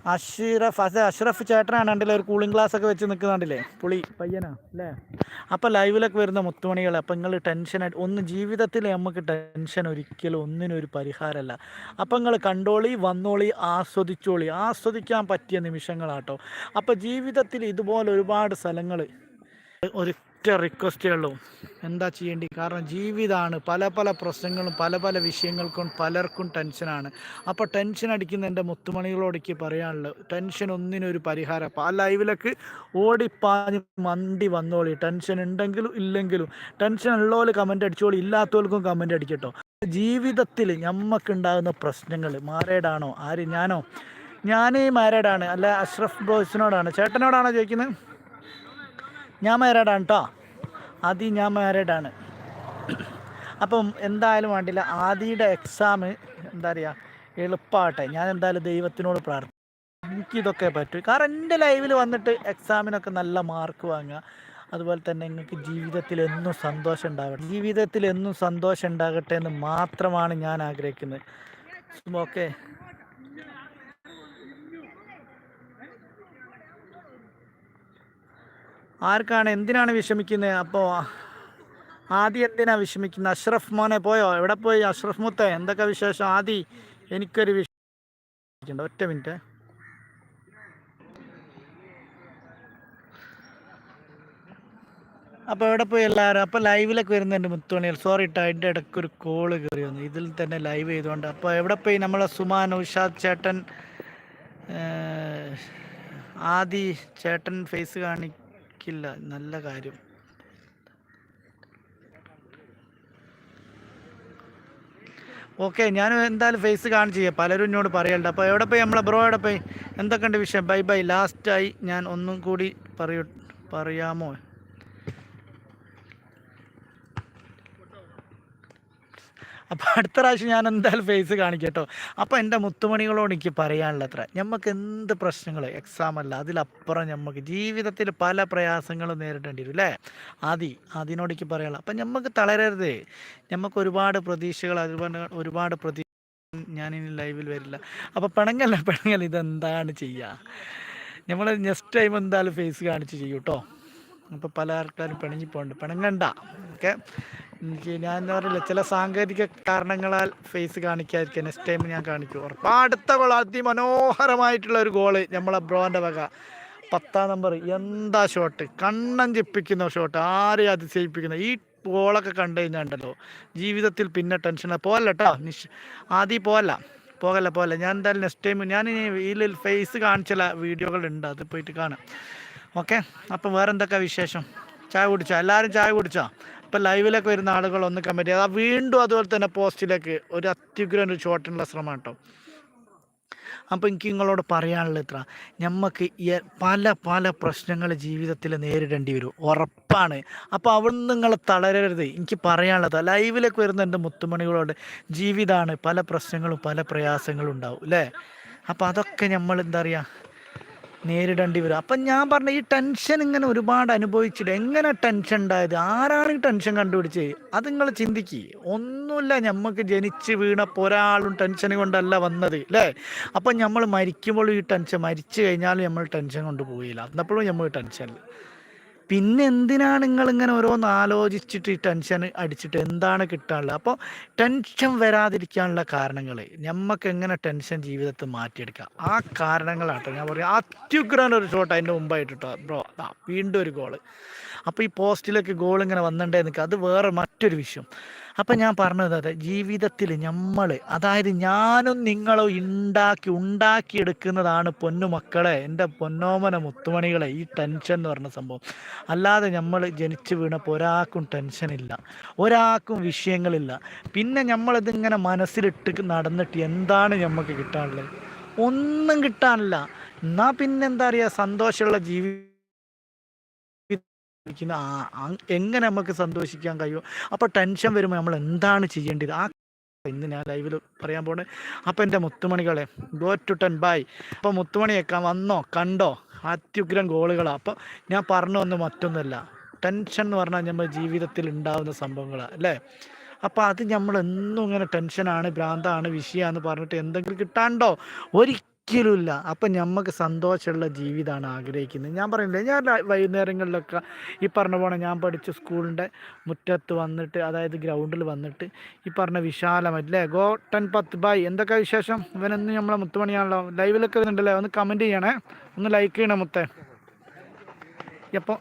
അഷ്റഫ് അതെ അഷ്റഫ് ചേട്ടനാണ് കണ്ടില്ലേ ഒരു കൂളിംഗ് ഗ്ലാസ് ഒക്കെ വെച്ച് നിൽക്കുന്നുണ്ടല്ലേ പുളി പയ്യനാ അല്ലേ? അപ്പോൾ ലൈവിലൊക്കെ വരുന്ന മുത്തുമണികൾ അപ്പം നിങ്ങൾ ടെൻഷനായിട്ട് ഒന്ന് ജീവിതത്തിൽ നമുക്ക് ടെൻഷൻ ഒരിക്കലും ഒന്നിനും ഒരു പരിഹാരമല്ല അപ്പം നിങ്ങൾ കണ്ടോളി വന്നോളി ആസ്വദിച്ചോളി. ആസ്വദിക്കാൻ പറ്റിയ നിമിഷങ്ങളാട്ടോ. അപ്പോൾ ജീവിതത്തിൽ ഇതുപോലെ ഒരുപാട് സ്ഥലങ്ങൾ ഒരൊറ്റ റിക്വസ്റ്റേ ഉള്ളൂ. എന്താ ചെയ്യേണ്ടി? കാരണം ജീവിതമാണ് പല പല പ്രശ്നങ്ങളും പല പല വിഷയങ്ങൾക്കും പലർക്കും ടെൻഷനാണ് അപ്പോൾ ടെൻഷൻ അടിക്കുന്ന എന്റെ മുത്തുമണികളോടേക്ക് പറയാനുള്ളത് ടെൻഷൻ ഒന്നിനൊരു പരിഹാരം. അപ്പോൾ ആ ലൈവിലേക്ക് ഓടിപ്പാഞ്ഞ് മണ്ടി വന്നോളി. ടെൻഷൻ ഉണ്ടെങ്കിലും ഇല്ലെങ്കിലും ടെൻഷൻ ഉള്ളവർ കമന്റ് അടിച്ചോളി. ഇല്ലാത്തവർക്കും കമന്റ് അടിക്കട്ടോ. ജീവിതത്തിൽ ഞമ്മക്കുണ്ടാകുന്ന പ്രശ്നങ്ങൾ മാരേഡാണോ? ആര്? ഞാനോ? ഞാനേ മാരേഡാണ്. അല്ല അഷ്റഫ് ബ്രോസിനോടാണ് ചേട്ടനോടാണോ ചോദിക്കുന്നത് ഞാൻ മാരേഡാണ് കേട്ടോ ആദി ഞാൻ മാരേഡാണ് അപ്പം എന്തായാലും വേണ്ടില്ല ആദിയുടെ എക്സാം എന്താ പറയുക എളുപ്പമാകട്ടെ ഞാൻ എന്തായാലും ദൈവത്തിനോട് പ്രാർത്ഥിക്കും എനിക്കിതൊക്കെ പറ്റും. കാരണം എന്റെ ലൈവിൽ വന്നിട്ട് എക്സാമിനൊക്കെ നല്ല മാർക്ക് വാങ്ങുക. അതുപോലെ തന്നെ നിങ്ങൾക്ക് ജീവിതത്തിൽ എന്നും സന്തോഷം ഉണ്ടാവട്ടെ. ജീവിതത്തിൽ എന്നും സന്തോഷം ഉണ്ടാകട്ടെ എന്ന് മാത്രമാണ് ഞാൻ ആഗ്രഹിക്കുന്നത്. ഓക്കെ ആർക്കാണ് എന്തിനാണ് വിഷമിക്കുന്നത് അപ്പോൾ ആദി എന്തിനാണ് വിഷമിക്കുന്നത് അഷ്റഫ് മോനെ പോയോ? എവിടെ പോയി അഷ്റഫ് മുത്ത? എന്തൊക്കെ വിശേഷം? ആദി എനിക്കൊരു വിഷയം ഒറ്റ മിനിറ്റ്. അപ്പോൾ എവിടെ പോയി എല്ലാവരും അപ്പോൾ ലൈവിലൊക്കെ വരുന്നുണ്ട് മുത്തുമണികൾ സോറി ഇട്ടോ അതിന്റെ ഇടയ്ക്ക് ഒരു കോൾ കയറി വന്നു. ഇതിൽ തന്നെ ലൈവ് ചെയ്തുകൊണ്ട് അപ്പോൾ എവിടെ പോയി നമ്മളെ സുമാൻ ഉഷാദ് ചേട്ടൻ ആദി ചേട്ടൻ ഫേസ് കാണിക്കില്ല നല്ല കാര്യം. ഓക്കെ ഞാൻ എന്തായാലും ഫേസ് കാണിച്ച് ചെയ്യാം. പലരും എന്നോട് പറയലുണ്ട്. അപ്പോൾ എവിടെ പോയി നമ്മളെ ബ്രോ എവിടെ പോയി? എന്തൊക്കെയുണ്ട് വിഷയം? ബൈ ബൈ ലാസ്റ്റായി ഞാൻ ഒന്നും കൂടി പറയൂ പറയാമോ? അപ്പോൾ അടുത്ത പ്രാവശ്യം ഞാൻ എന്തായാലും ഫേസ് കാണിക്കട്ടോ കേട്ടോ. അപ്പോൾ എന്റെ മുത്തുമണികളോട് എനിക്ക് പറയാനുള്ള അത്ര നമുക്ക് എന്ത് പ്രശ്നങ്ങൾ എക്സാം അല്ല. അതിലപ്പുറം നമുക്ക് ജീവിതത്തിൽ പല പ്രയാസങ്ങളും നേരിടേണ്ടി വരും അല്ലേ ആദി അതിനോട് എനിക്ക് പറയാനുള്ള അപ്പം നമുക്ക് തളരരുത്. നമുക്ക് ഒരുപാട് പ്രതീക്ഷകൾ അതുപോലെ ഒരുപാട് പ്രതീക്ഷ ഞാനിനി ലൈവിൽ വരില്ല. അപ്പോൾ പിണങ്ങല്ല പിണങ്ങല്ല ഇതെന്താണ് ചെയ്യുക നമ്മൾ നെക്സ്റ്റ് ടൈം എന്തായാലും ഫേസ് കാണിച്ച് ചെയ്യും കേട്ടോ അപ്പോൾ പല ആൾക്കാരും പിണങ്ങി പോകുന്നുണ്ട് പിണങ്ങണ്ട. ഓക്കെ? എനിക്ക് ഞാൻ എന്താ പറയില്ല ചില സാങ്കേതിക കാരണങ്ങളാൽ ഫേസ് കാണിക്കാതിരിക്കുക നെക്സ്റ്റ് ടൈം ഞാൻ കാണിക്കും. ഉറപ്പ്. അടുത്ത ഗോൾ അതിമനോഹരമായിട്ടുള്ള ഒരു ഗോൾ നമ്മളെ ബ്രോന്റെ വക. പത്താം നമ്പർ എന്താ ഷോട്ട് കണ്ണം ചിപ്പിക്കുന്ന ഷോട്ട് ആരെയും അതിശയിപ്പിക്കുന്ന? ഈ ഗോളൊക്കെ കണ്ടു കഴിഞ്ഞാണ്ടല്ലോ. ജീവിതത്തിൽ പിന്നെ ടെൻഷൻ പോകല്ല കേട്ടോ നിഷ് ആദ്യം പോകല്ല പോകല്ല പോകല്ല ഞാൻ എന്തായാലും നെക്സ്റ്റ് ടൈം ഞാൻ ഇതിൽ ഫേസ് കാണിച്ചുള്ള വീഡിയോകളുണ്ട്. അത് പോയിട്ട് കാണാം. ഓക്കെ? അപ്പോൾ വേറെന്തൊക്കെ വിശേഷം? ചായ കുടിച്ചോ? എല്ലാവരും ചായ കുടിച്ചോ? ഇപ്പം ലൈവിലൊക്കെ വരുന്ന ആളുകൾ ഒന്ന് കമന്റ് അത് വീണ്ടും അതുപോലെ തന്നെ പോസ്റ്റിലേക്ക് ഒരു അത്യുഗ്രഹം ഒരു ഷോട്ടിനുള്ള ശ്രമം കേട്ടോ. അപ്പോൾ എനിക്ക് നിങ്ങളോട് പറയാനുള്ള ഇത്ര. നമുക്ക് പല പല പ്രശ്നങ്ങൾ ജീവിതത്തിൽ നേരിടേണ്ടി വരും. ഉറപ്പാണ്. അപ്പോൾ അവിടെ നിങ്ങൾ തളരരുത്. എനിക്ക് പറയാനുള്ളത് ലൈവിലേക്ക് വരുന്ന എന്റെ മുത്തുമണികളോട് ജീവിതമാണ് പല പ്രശ്നങ്ങളും പല പ്രയാസങ്ങളും ഉണ്ടാവും അല്ലേ? അപ്പോൾ അതൊക്കെ നമ്മൾ എന്താ പറയുക നേരിടേണ്ടി വരും. അപ്പം ഞാൻ പറഞ്ഞ ഈ ടെൻഷൻ ഇങ്ങനെ ഒരുപാട് അനുഭവിച്ചിട്ട് എങ്ങനെ ടെൻഷൻ ഉണ്ടായത്? ആരാണ് ഈ ടെൻഷൻ കണ്ടുപിടിച്ചത്? അത് നിങ്ങൾ ചിന്തിക്ക്. ഒന്നുമില്ല നമുക്ക് ജനിച്ച് വീണപ്പോൾ ഒരാളും ടെൻഷൻ കൊണ്ടല്ല വന്നത് അല്ലേ അപ്പം നമ്മൾ മരിക്കുമ്പോൾ ഈ ടെൻഷൻ മരിച്ചു കഴിഞ്ഞാൽ നമ്മൾ ടെൻഷൻ കൊണ്ട് പോയില്ല അന്നപ്പോഴും നമ്മൾ ടെൻഷനിൽ പിന്നെ എന്തിനാണ് നിങ്ങൾ ഇങ്ങനെ ഓരോന്ന് ആലോചിച്ചിട്ട് ഈ ടെൻഷൻ അടിച്ചിട്ട് എന്താണ് കിട്ടാനുള്ളത്? അപ്പോൾ ടെൻഷൻ വരാതിരിക്കാനുള്ള കാരണങ്ങൾ നമുക്ക് എങ്ങനെ ടെൻഷൻ ജീവിതത്തിൽ മാറ്റിയെടുക്കാം? ആ കാരണങ്ങളാട്ടോ ഞാൻ പറയാം. അത്യുഗ്രൻ ഒരു ഷോട്ട് അതിന്റെ മുമ്പായിട്ട് ബ്രോ വീണ്ടും ഒരു ഗോൾ അപ്പോൾ ഈ പോസ്റ്റിലേക്ക് ഗോൾ ഇങ്ങനെ വന്നിട്ടേ നിൽക്കുക അത് വേറെ മറ്റൊരു വിഷയം. അപ്പം ഞാൻ പറഞ്ഞത് അതെ ജീവിതത്തിൽ നമ്മൾ അതായത് ഞാനും നിങ്ങളും ഉണ്ടാക്കി ഉണ്ടാക്കിയെടുക്കുന്നതാണ് പൊന്നു മക്കളെ എന്റെ പൊന്നോമന മുത്തുമണികളെ ഈ ടെൻഷൻ എന്ന് പറഞ്ഞ സംഭവം. അല്ലാതെ നമ്മൾ ജനിച്ചു വീണപ്പോൾ ഒരാൾക്കും ടെൻഷനില്ല ഒരാൾക്കും വിഷയങ്ങളില്ല. പിന്നെ നമ്മളിതിങ്ങനെ മനസ്സിലിട്ട് നടന്നിട്ട് എന്താണ് നമുക്ക് കിട്ടാനുള്ളത്? ഒന്നും കിട്ടാനില്ല. എന്നാൽ പിന്നെന്താ പറയുക സന്തോഷമുള്ള ജീവി ഇരിക്കുന്ന എങ്ങനെ നമുക്ക് സന്തോഷിക്കാൻ കഴിയും? അപ്പോൾ ടെൻഷൻ വരുമ്പോൾ നമ്മൾ എന്താണ് ചെയ്യേണ്ടത്? ആ ഇന്ന് ഞാൻ ലൈവിൽ പറയാൻ പോണേ. അപ്പം എന്റെ മുത്തുമണികളെ ഗോ ടു ടെൻ ബൈ അപ്പോൾ മുത്തുമണിയൊക്കെ വന്നോ കണ്ടോ? അത്യുഗ്രൻ ഗോളുകളാണ് അപ്പോൾ ഞാൻ പറഞ്ഞു വന്ന് മറ്റൊന്നുമല്ല ടെൻഷൻ എന്ന് പറഞ്ഞാൽ നമ്മൾ ജീവിതത്തിൽ ഉണ്ടാകുന്ന സംഭവങ്ങളാണ് അല്ലേ? അപ്പോൾ അത് നമ്മൾ എന്നും ഇങ്ങനെ ടെൻഷനാണ് ഭ്രാന്താണ് വിഷയമാണെന്ന് പറഞ്ഞിട്ട് എന്തെങ്കിലും കിട്ടാണ്ടോ? ഒരിക്കലുമില്ല. അപ്പം നമുക്ക് സന്തോഷമുള്ള ജീവിതമാണ് ആഗ്രഹിക്കുന്നത്. ഞാൻ പറയുന്നില്ലേ ഞാൻ വൈകുന്നേരങ്ങളിലൊക്കെ ഈ പറഞ്ഞ പോലെ ഞാൻ പഠിച്ച സ്കൂളിന്റെ മുറ്റത്ത് വന്നിട്ട് അതായത് ഗ്രൗണ്ടിൽ വന്നിട്ട് ഈ പറഞ്ഞ വിശാലമല്ലേ ഗോ ടെൻ പത്ത് ബൈ എന്തൊക്കെ വിശേഷം? ഇവനെന്ന് നമ്മളെ മുത്തുമണിയാണല്ലോ. ലൈവിലൊക്കെ വരുന്നുണ്ടല്ലേ? ഒന്ന് കമന്റ് ചെയ്യണേ. ഒന്ന് ലൈക്ക് ചെയ്യണേ മുത്തേ. അപ്പോൾ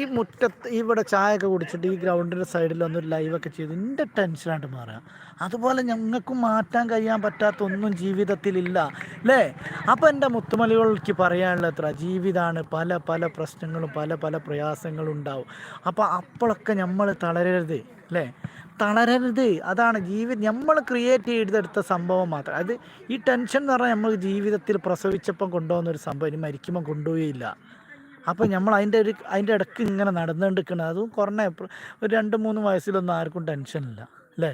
ഈ മുറ്റത്ത് ഇവിടെ ചായ ഒക്കെ കുടിച്ചിട്ട് ഈ ഗ്രൗണ്ടിന്റെ സൈഡിൽ വന്ന് ഒക്കെ ചെയ്ത് എന്റെ ടെൻഷനായിട്ട് മാറുക. അതുപോലെ ഞങ്ങൾക്കും മാറ്റാൻ കഴിയാൻ പറ്റാത്ത ഒന്നും ജീവിതത്തിലില്ല അല്ലേ? അപ്പോൾ എന്റെ മുത്തുമലികൾക്ക് പറയാനുള്ള എത്ര ജീവിതമാണ് പല പല പ്രശ്നങ്ങളും പല പല പ്രയാസങ്ങളും ഉണ്ടാവും. അപ്പോൾ അപ്പോഴൊക്കെ നമ്മൾ തളരരുത് അല്ലേ? തളരരുത്. അതാണ് ജീവിതം നമ്മൾ ക്രിയേറ്റ് ചെയ്തെടുത്ത സംഭവം മാത്രം. അത് ഈ ടെൻഷൻ എന്ന് പറഞ്ഞാൽ നമ്മൾ ജീവിതത്തിൽ പ്രസവിച്ചപ്പം കൊണ്ടുപോകുന്ന ഒരു സംഭവം. ഇനി മരിക്കുമ്പോൾ കൊണ്ടുപോയില്ല അപ്പോൾ നമ്മൾ അതിന്റെ ഒരു അതിന്റെ ഇടയ്ക്ക് ഇങ്ങനെ നടന്നുകൊണ്ടിരിക്കണം അതും കുറഞ്ഞ ഒരു രണ്ട് മൂന്ന് വയസ്സിലൊന്നും ആർക്കും ടെൻഷനില്ല അല്ലേ?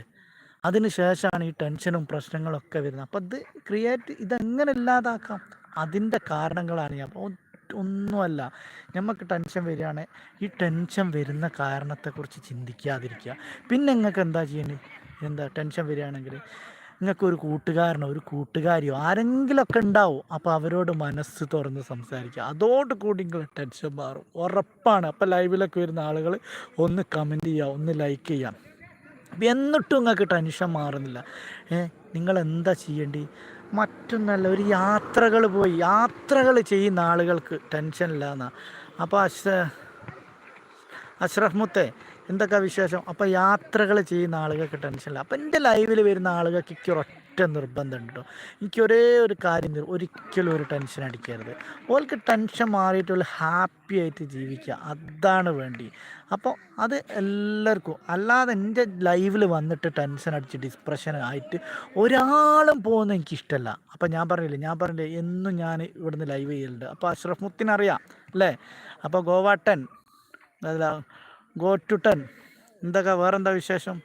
അതിന് ശേഷമാണ് ഈ ടെൻഷനും പ്രശ്നങ്ങളൊക്കെ വരുന്നത്. അപ്പോൾ ഇത് ക്രിയേറ്റ് ഇതെങ്ങനെ ഇല്ലാതാക്കാം? അതിന്റെ കാരണങ്ങളാണ് ഞാൻ അപ്പോൾ ഒന്നുമല്ല നമുക്ക് ടെൻഷൻ വരികയാണ്. ഈ ടെൻഷൻ വരുന്ന കാരണത്തെക്കുറിച്ച് ചിന്തിക്കാതിരിക്കുക. പിന്നെ നിങ്ങൾക്ക് എന്താ ചെയ്യേണ്ടത് എന്താ ടെൻഷൻ വരികയാണെങ്കിൽ നിങ്ങൾക്ക് ഒരു കൂട്ടുകാരനോ ഒരു കൂട്ടുകാരിയോ ആരെങ്കിലുമൊക്കെ ഉണ്ടാവും അപ്പോൾ അവരോട് മനസ്സ് തുറന്ന് സംസാരിക്കുക. അതോട് കൂടി നിങ്ങൾ ടെൻഷൻ മാറും. ഉറപ്പാണ്. അപ്പോൾ ലൈവിലൊക്കെ വരുന്ന ആളുകൾ ഒന്ന് കമന്റ് ചെയ്യുക ഒന്ന് ലൈക്ക് ചെയ്യാം എന്നിട്ടും നിങ്ങൾക്ക് ടെൻഷൻ മാറുന്നില്ല. ഏ നിങ്ങൾ എന്താ ചെയ്യേണ്ടി? മറ്റൊന്നല്ല ഒരു യാത്രകൾ പോയി. യാത്രകൾ ചെയ്യുന്ന ആളുകൾക്ക് ടെൻഷൻ ഇല്ല എന്നാണ് അപ്പോൾ അശ്ര അഷ്റഫ് മുത്തേ എന്തൊക്കെ വിശേഷം? അപ്പോൾ യാത്രകൾ ചെയ്യുന്ന ആളുകൾക്ക് ടെൻഷനില്ല അപ്പോൾ എന്റെ ലൈവിൽ വരുന്ന ആളുകൾക്ക് എനിക്ക് ഒരൊറ്റ നിർബന്ധം ഉണ്ട് കേട്ടോ എനിക്ക് ഒരേ ഒരു കാര്യം ഒരിക്കലും ഒരു ടെൻഷൻ അടിക്കരുത്. ഓൾക്ക് ടെൻഷൻ മാറിയിട്ടുള്ള ഹാപ്പി ആയിട്ട് ജീവിക്കുക അതാണ് വേണ്ടി. അപ്പോൾ അത് എല്ലാവർക്കും അല്ലാതെ എന്റെ ലൈവിൽ വന്നിട്ട് ടെൻഷൻ അടിച്ച് ഡിസ്പ്രഷൻ ആയിട്ട് ഒരാളും പോകുന്നത് എനിക്കിഷ്ടമല്ല അപ്പോൾ ഞാൻ പറഞ്ഞില്ലേ ഞാൻ പറഞ്ഞില്ലേ എന്നും ഞാൻ ഇവിടുന്ന് ലൈവ് ചെയ്യലുണ്ട്. അപ്പോൾ അഷ്റഫ് മുത്തിനറിയാം അല്ലേ? അപ്പോൾ ഗോവാട്ടൻ അതല്ല ഗോ ടു ടെൻ എന്തൊക്കെ? വേറെന്താ വിശേഷം?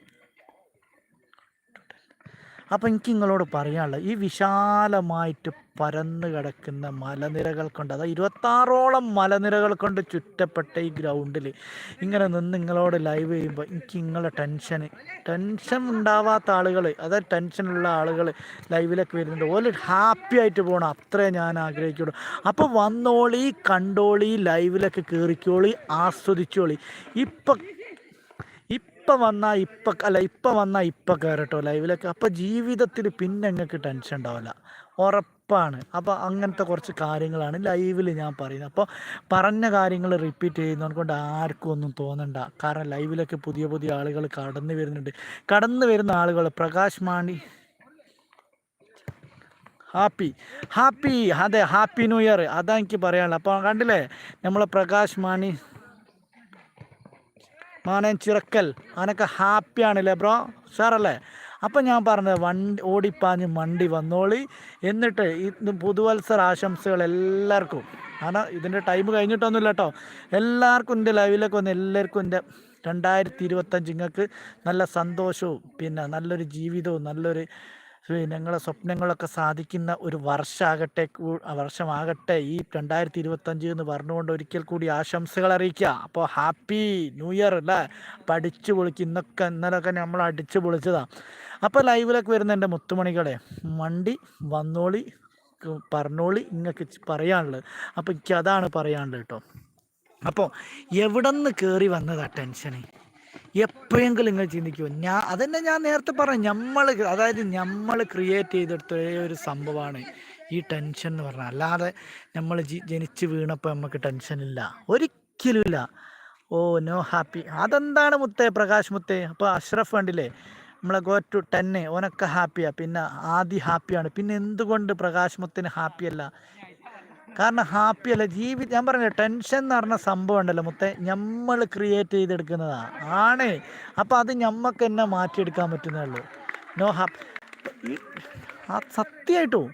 അപ്പോൾ എനിക്ക് നിങ്ങളോട് പറയാനുള്ളത് ഈ വിശാലമായിട്ട് പരന്നു കിടക്കുന്ന മലനിരകൾ കൊണ്ട് അതായത് ഇരുപത്താറോളം മലനിരകൾ കൊണ്ട് ചുറ്റപ്പെട്ട ഈ ഗ്രൗണ്ടിൽ ഇങ്ങനെ നിന്ന് നിങ്ങളോട് ലൈവ് ചെയ്യുമ്പോൾ എനിക്ക് നിങ്ങളെ ടെൻഷൻ ടെൻഷൻ ഉണ്ടാവാത്ത ആളുകൾ അതായത് ടെൻഷനുള്ള ആളുകൾ ലൈവിലൊക്കെ വരുന്നുണ്ട്. ഓൽ ഹാപ്പി ആയിട്ട് പോകണം അത്രേ ഞാൻ ആഗ്രഹിക്കുള്ളൂ. അപ്പോൾ വന്നോളി കണ്ടോളി ലൈവിലൊക്കെ കയറിക്കോളി ആസ്വദിച്ചോളി. ഇപ്പം ഇപ്പം വന്നാൽ ഇപ്പം അല്ല ഇപ്പം വന്നാൽ ഇപ്പം കയറട്ടോ ലൈവിലൊക്കെ അപ്പം ജീവിതത്തിൽ പിന്നെ നിങ്ങൾക്ക് ടെൻഷൻ ഉണ്ടാവില്ല ഉറപ്പാണ് അപ്പോൾ അങ്ങനത്തെ കുറച്ച് കാര്യങ്ങളാണ് ലൈവിൽ ഞാൻ പറയുന്നത്. അപ്പോൾ പറഞ്ഞ കാര്യങ്ങൾ റിപ്പീറ്റ് ചെയ്യുന്നത് കൊണ്ട് ആർക്കും ഒന്നും തോന്നണ്ട. കാരണം ലൈവിലൊക്കെ പുതിയ പുതിയ ആളുകൾ കടന്നു വരുന്നുണ്ട്. കടന്നു വരുന്ന ആളുകൾ പ്രകാശ് മാണി ഹാപ്പി ഹാപ്പി അതെ ഹാപ്പി ന്യൂ ഇയർ. അതാ എനിക്ക് പറയാനുള്ളത് അപ്പോൾ കണ്ടില്ലേ? നമ്മളെ പ്രകാശ് മാണി മാനൻ ചിറക്കൽ. അവനൊക്കെ ഹാപ്പിയാണല്ലേ ബ്രോ സാറല്ലേ അപ്പം ഞാൻ പറഞ്ഞത് വണ്ടി ഓടിപ്പാഞ്ഞ് വണ്ടി വന്നോളി. എന്നിട്ട് ഇത് പുതുവത്സര ആശംസകൾ എല്ലാവർക്കും. കാരണം ഇതിന്റെ ടൈം കഴിഞ്ഞിട്ടൊന്നുമില്ല കേട്ടോ എല്ലാവർക്കും എന്റെ ലൈവിലൊക്കെ വന്ന് എല്ലാവർക്കും എന്റെ രണ്ടായിരത്തി ഇരുപത്തഞ്ച് നിങ്ങൾക്ക് നല്ല സന്തോഷവും പിന്നെ നല്ലൊരു ജീവിതവും നല്ലൊരു നിങ്ങളെ സ്വപ്നങ്ങളൊക്കെ സാധിക്കുന്ന ഒരു വർഷമാകട്ടെ വർഷമാകട്ടെ ഈ രണ്ടായിരത്തി ഇരുപത്തഞ്ച് എന്ന് പറഞ്ഞുകൊണ്ട് ഒരിക്കൽ കൂടി ആശംസകൾ അറിയിക്കുക. അപ്പോൾ ഹാപ്പി ന്യൂ ഇയർ അല്ലേ? പഠിച്ചു പൊളിക്കുക ഇന്നൊക്കെ ഇന്നലൊക്കെ നമ്മൾ അടിച്ചു പൊളിച്ചതാണ് അപ്പോൾ ലൈവിലൊക്കെ വരുന്ന എന്റെ മുത്തുമണികളെ വണ്ടി വന്നോളി പറഞ്ഞോളി ഇങ്ങക്ക് പറയാനുള്ളത്. അപ്പോൾ എനിക്ക് അതാണ് പറയാനുള്ളത് കേട്ടോ. അപ്പോൾ എവിടെ നിന്ന് കയറി വന്നതാണ് ടെൻഷന്? എപ്പോഴെങ്കിലും നിങ്ങൾ ചിന്തിക്കുമോ ഞാൻ അതന്നെ ഞാൻ നേരത്തെ പറഞ്ഞു നമ്മൾ അതായത് നമ്മൾ ക്രിയേറ്റ് ചെയ്തെടുത്ത ഒരു സംഭവമാണ് ഈ ടെൻഷൻ എന്ന് പറഞ്ഞാൽ. അല്ലാതെ നമ്മൾ ജനിച്ച് വീണപ്പോൾ നമുക്ക് ടെൻഷൻ ടെൻഷനില്ല ഒരിക്കലുമില്ല ഓ നോ ഹാപ്പി അതെന്താണ് മുത്തേ പ്രകാശ് മുത്തേ? അപ്പോൾ അഷ്റഫ് കണ്ടില്ലേ? നമ്മളെ ഗോ ടു ടെന്നെ ഓനൊക്കെ ഹാപ്പിയാണ് പിന്നെ ആദ്യ ഹാപ്പിയാണ് പിന്നെ എന്തുകൊണ്ട് പ്രകാശ് മുത്തിന് ഹാപ്പിയല്ല കാരണം ഹാപ്പി അല്ല. ജീവിതം ഞാൻ പറഞ്ഞ ടെൻഷൻ എന്ന് പറഞ്ഞ സംഭവം ഉണ്ടല്ലോ മുത്തേ. നമ്മൾ ക്രിയേറ്റ് ചെയ്തെടുക്കുന്നതാണ് ആണ്. അപ്പോൾ അത് ഞമ്മക്ക് തന്നെ മാറ്റിയെടുക്കാൻ പറ്റുന്നേ ഉള്ളൂ. നോ ഹാപ്പി സത്യമായിട്ടും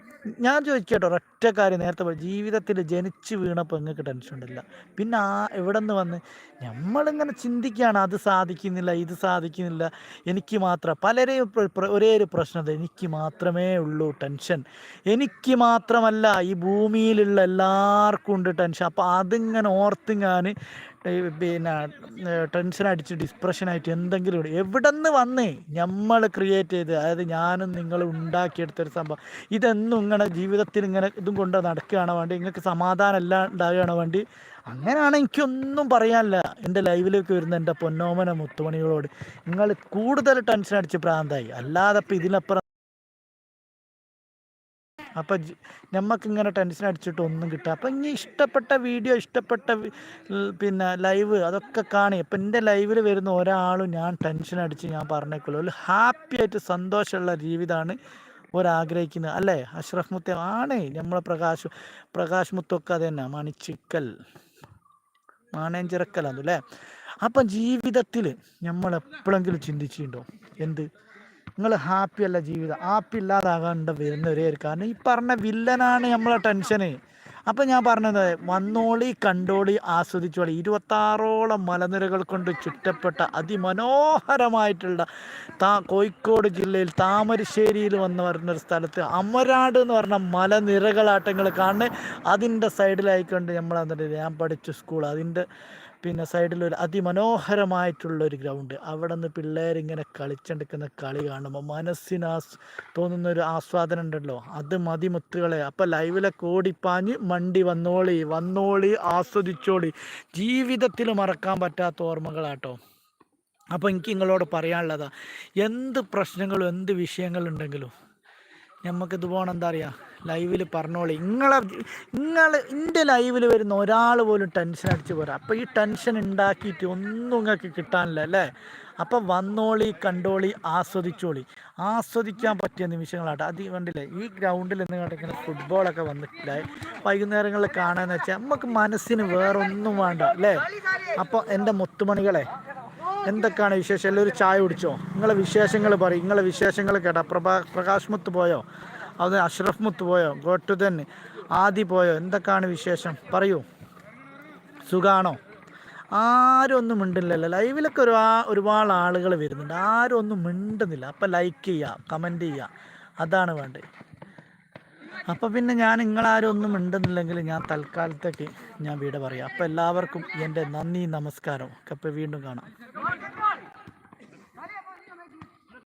ഞാൻ ചോദിക്കട്ടോ ഒറ്റ കാര്യം നേരത്തെ ജീവിതത്തിൽ ജനിച്ച് വീണപ്പോൾ നിങ്ങൾക്ക് ടെൻഷൻ ഉണ്ടല്ല. പിന്നെ ആ എവിടെ നിന്ന് വന്ന് നമ്മളിങ്ങനെ ചിന്തിക്കുകയാണ് അത് സാധിക്കുന്നില്ല ഇത് സാധിക്കുന്നില്ല. എനിക്ക് മാത്രം പലരെയും ഒരേ ഒരു പ്രശ്നം എനിക്ക് മാത്രമേ ഉള്ളൂ ടെൻഷൻ എനിക്ക് മാത്രമല്ല ഈ ഭൂമിയിലുള്ള എല്ലാവർക്കും ഉണ്ട് ടെൻഷൻ അപ്പോൾ അതിങ്ങനെ ഓർത്ത് ഞാൻ പിന്നെ ടെൻഷൻ അടിച്ച് ഡിസ്പ്രഷനായിട്ട് എന്തെങ്കിലും എവിടെ നിന്ന് വന്നേ നമ്മൾ ക്രിയേറ്റ് ചെയ്ത്. അതായത് ഞാനും നിങ്ങൾ ഉണ്ടാക്കിയെടുത്തൊരു സംഭവം. ഇതെന്നും ഇങ്ങനെ ജീവിതത്തിൽ ഇങ്ങനെ ഇതും കൊണ്ട് നടക്കുകയാണ് വേണ്ടി നിങ്ങൾക്ക് സമാധാനം എല്ലാം ഉണ്ടാകുകയാണ് വേണ്ടി? അങ്ങനെയാണ് എനിക്കൊന്നും പറയാനില്ല. എന്റെ ലൈവിലേക്ക് വരുന്ന എന്റെ പൊന്നോമന മുത്തുമണികളോട്. നിങ്ങൾ കൂടുതൽ ടെൻഷൻ അടിച്ച് പ്രാന്തായി. അല്ലാതെ ഇപ്പം ഇതിനപ്പുറം അപ്പം നമുക്കിങ്ങനെ ടെൻഷൻ അടിച്ചിട്ട് ഒന്നും കിട്ടുക അപ്പം ഇനി ഇഷ്ടപ്പെട്ട വീഡിയോ ഇഷ്ടപ്പെട്ട പിന്നെ ലൈവ് അതൊക്കെ കാണി. ഇപ്പം എന്റെ ലൈവിൽ വരുന്ന ഒരാളും ഞാൻ ടെൻഷൻ അടിച്ച് ഞാൻ പറഞ്ഞേക്കുള്ളൂ. ഒരു ഹാപ്പി ആയിട്ട് സന്തോഷമുള്ള ജീവിതമാണ് ഒരാഗ്രഹിക്കുന്നത്. അല്ലേ? അഷ്റഫ് മുത്ത ആണ്. നമ്മളെ പ്രകാശ് പ്രകാശ് മുത്തൊക്കെ അത് തന്നെ. മണിച്ചിക്കൽ. മാണേഞ്ചിറക്കലാണ് അല്ലേ? അപ്പം ജീവിതത്തിൽ നമ്മൾ എപ്പോഴെങ്കിലും ചിന്തിച്ചിട്ടുണ്ടോ? എന്ത്? നിങ്ങൾ ഹാപ്പി അല്ല ജീവിതം. ഹാപ്പി ഇല്ലാതാകാണ്ട് വരുന്ന ഒരേ ഒരു കാരണം ഈ പറഞ്ഞ വില്ലനാണ് നമ്മളെ ടെൻഷന് അപ്പം ഞാൻ പറഞ്ഞത് വന്നോളി കണ്ടോളി ആസ്വദിച്ചോളി. ഇരുപത്താറോളം മലനിരകൾ കൊണ്ട് ചുറ്റപ്പെട്ട അതിമനോഹരമായിട്ടുള്ള താ കോഴിക്കോട് ജില്ലയിൽ താമരശ്ശേരിയിൽ വന്ന് പറഞ്ഞൊരു സ്ഥലത്ത് അമരാട് എന്ന് പറഞ്ഞ മലനിരകളാട്ടങ്ങൾ കാണുന്നത് അതിന്റെ സൈഡിലായിക്കൊണ്ട് നമ്മൾ എന്നിട്ട് ഞാൻ പഠിച്ച സ്കൂൾ അതിന്റെ പിന്നെ സൈഡിൽ ഒരു അതിമനോഹരമായിട്ടുള്ള ഒരു ഗ്രൗണ്ട് അവിടെ നിന്ന് പിള്ളേരിങ്ങനെ കളിച്ചെടുക്കുന്ന കളി കാണുമ്പോൾ മനസ്സിന് തോന്നുന്ന ഒരു ആസ്വാദനം ഉണ്ടല്ലോ. അത് മതി മുത്തുകളെ അപ്പം ലൈവിലൊക്കെ ഓടിപ്പാഞ്ഞ് മണ്ടി വന്നോളി വന്നോളി ആസ്വദിച്ചോളി. ജീവിതത്തിൽ മറക്കാൻ പറ്റാത്ത ഓർമ്മകളാട്ടോ. അപ്പോൾ എനിക്ക് നിങ്ങളോട് പറയാനുള്ളതാണ് എന്ത് പ്രശ്നങ്ങളും എന്ത് വിഷയങ്ങളുണ്ടെങ്കിലും നമുക്കിത് പോകണം എന്താ പറയുക ലൈവിൽ പറഞ്ഞോളി. നിങ്ങളെ നിങ്ങൾ എന്റെ ലൈവിൽ വരുന്ന ഒരാൾ പോലും ടെൻഷൻ അടിച്ച് പോരാ. അപ്പോൾ ഈ ടെൻഷൻ ഉണ്ടാക്കിയിട്ട് ഒന്നും നിങ്ങൾക്ക് കിട്ടാനില്ല അല്ലേ? അപ്പം വന്നോളി കണ്ടോളി ആസ്വദിച്ചോളി. ആസ്വദിക്കാൻ പറ്റിയ നിമിഷങ്ങളാട്ടെ. അത് കണ്ടില്ലേ ഈ ഗ്രൗണ്ടിൽ നിന്ന് കണ്ടിങ്ങനെ ഫുട്ബോളൊക്കെ വന്നിട്ടില്ല? വൈകുന്നേരങ്ങളിൽ കാണാമെന്ന് വെച്ചാൽ നമുക്ക് മനസ്സിന് വേറൊന്നും വേണ്ട അല്ലേ? അപ്പോൾ എന്റെ മുത്തുമണികളെ എന്തൊക്കെയാണ് വിശേഷം? എല്ലാവരും ചായ കുടിച്ചോ? നിങ്ങളെ വിശേഷങ്ങൾ പറയും. നിങ്ങളെ വിശേഷങ്ങൾ കേട്ടോ. പ്രഭാ പ്രകാശ് മുത്ത് പോയോ? അത് അഷ്റഫ് മുത്ത് പോയോ? ഗോട്ടു തന്നെ ആദി പോയോ? എന്തൊക്കെയാണ് വിശേഷം? പറയൂ. സുഖാണോ? ആരും ഒന്നും മിണ്ടില്ലല്ലോ. ലൈവിലൊക്കെ ഒരു ഒരുപാട് ആളുകൾ വരുന്നുണ്ട്. ആരും ഒന്നും മിണ്ടുന്നില്ല. അപ്പം ലൈക്ക് ചെയ്യുക കമന്റ് ചെയ്യുക അതാണ് വേണ്ടത്. അപ്പോൾ പിന്നെ ഞാൻ നിങ്ങളാരും ഒന്നും ഉണ്ടെന്നില്ലെങ്കിൽ ഞാൻ തൽക്കാലത്തേക്ക് ഞാൻ വീട് പറയാം. അപ്പോൾ എല്ലാവർക്കും എന്റെ നന്ദി നമസ്കാരം. അപ്പോൾ വീണ്ടും കാണാം.